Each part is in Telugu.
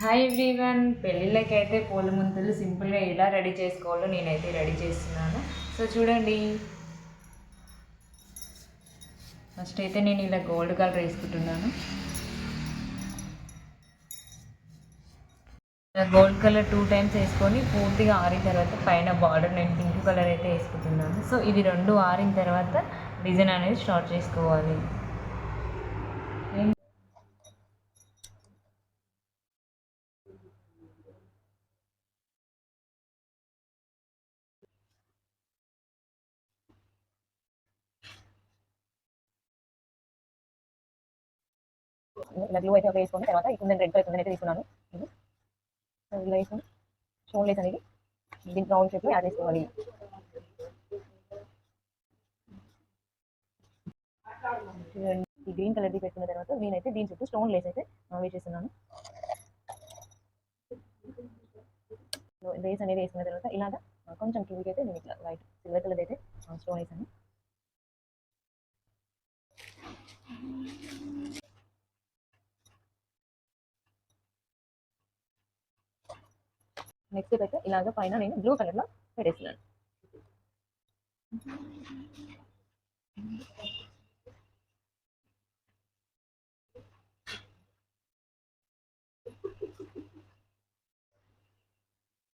హాయ్ ఎవ్రీవన్ పెళ్ళిళ్ళకైతే పూల ముందులు సింపుల్గా ఎలా రెడీ చేసుకోవాలో నేనైతే రెడీ చేస్తున్నాను. సో చూడండి. ఫస్ట్ అయితే నేను ఇలా గోల్డ్ కలర్ వేసుకుంటున్నాను. గోల్డ్ కలర్ టూ టైమ్స్ వేసుకొని పూర్తిగా ఆరిన తర్వాత పైన బార్డర్ నేను పింక్ కలర్ అయితే వేసుకుంటున్నాను. సో ఇది రెండు ఆరిన తర్వాత డిజైన్ అనేది స్టార్ట్ చేసుకోవాలి. ఇలా గ్లూ అయితే వేసుకుని తర్వాత ఈ కుందని రెడ్ కలర్ కుందని అయితే తీసుకున్నాను. ఇది. సో ఇలా వేసుకొని స్టోన్ లేస్ అనేది దీనికి రౌండ్ షేప్లో యాడ్ చేసుకోవాలి. ఈ గ్రీన్ కలర్ ది పెట్టుకున్న తర్వాత నేనైతే దీని చుట్టూ స్టోన్ లేస్ అయితే వేసేస్తున్నాను. లేస్ అనేది వేసుకున్న తర్వాత ఇలాగా కొంచెం కిందికి అయితే నేను ఇట్లా వైట్ సిల్వర్ కలర్ అయితే స్టోన్ వేసాను నెక్స్ట్ అయితే ఇలాగ పైన నేను బ్లూ కలర్లో పెట్టేస్తున్నాను.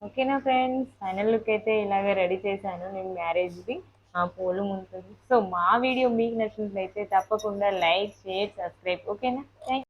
ఓకేనా ఫ్రెండ్స్ ఫైనల్ లుక్ అయితే ఇలాగే రెడీ చేశాను నేను మ్యారేజ్ది ఆ పూలు ఉంటుంది. సో మా వీడియో మీకు నచ్చినట్లయితే తప్పకుండా లైక్ షేర్ సబ్స్క్రైబ్ ఓకేనా థ్యాంక్